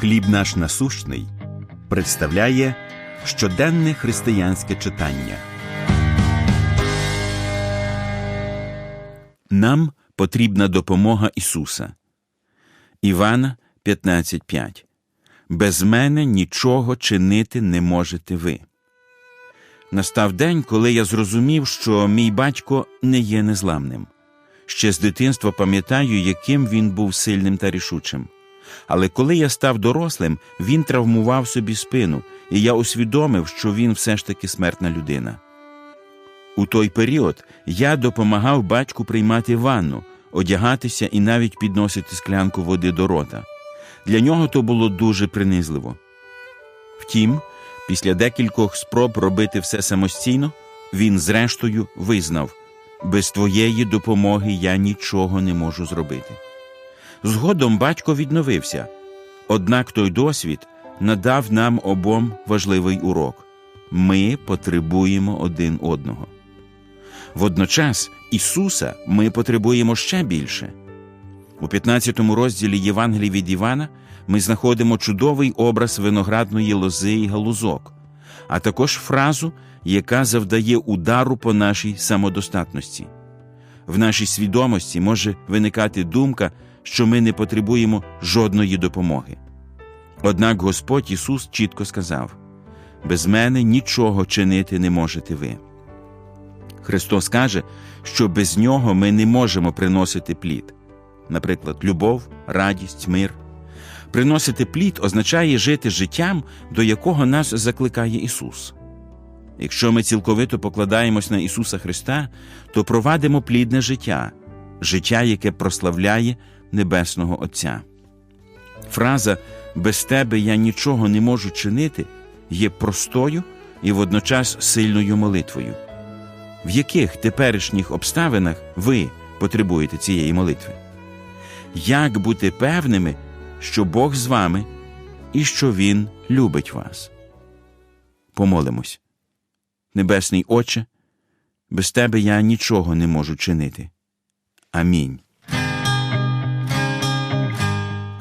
Хліб наш насущний представляє щоденне християнське читання. Нам потрібна допомога Ісуса. Івана 15.5 Без мене нічого чинити не можете ви. Настав день, коли я зрозумів, що мій батько не є незламним. Ще з дитинства пам'ятаю, яким він був сильним та рішучим. Але коли я став дорослим, він травмував собі спину, і я усвідомив, що він все ж таки смертна людина. У той період я допомагав батьку приймати ванну, одягатися і навіть підносити склянку води до рота. Для нього то було дуже принизливо. Втім, після декількох спроб робити все самостійно, він, зрештою, визнав без твоєї допомоги я нічого не можу зробити. Згодом батько відновився, однак той досвід надав нам обом важливий урок ми потребуємо один одного. Водночас Ісуса ми потребуємо ще більше. У 15 розділі Євангелії від Івана ми знаходимо чудовий образ виноградної лози і галузок, а також фразу, яка завдає удару по нашій самодостатності. В нашій свідомості може виникати думка, що ми не потребуємо жодної допомоги. Однак Господь Ісус чітко сказав: без мене нічого чинити не можете ви. Христос каже, що без нього ми не можемо приносити плід, наприклад, любов, радість, мир. Приносити плід означає жити життям, до якого нас закликає Ісус. Якщо ми цілковито покладаємось на Ісуса Христа, то провадимо плідне життя, життя, яке прославляє Небесного Отця. Фраза без тебе я нічого не можу чинити є простою і водночас сильною молитвою. В яких теперішніх обставинах ви потребуєте цієї молитви? Як бути певними, що Бог з вами і що Він любить вас? Помолимось. Небесний Отче, без Тебе я нічого не можу чинити. Амінь.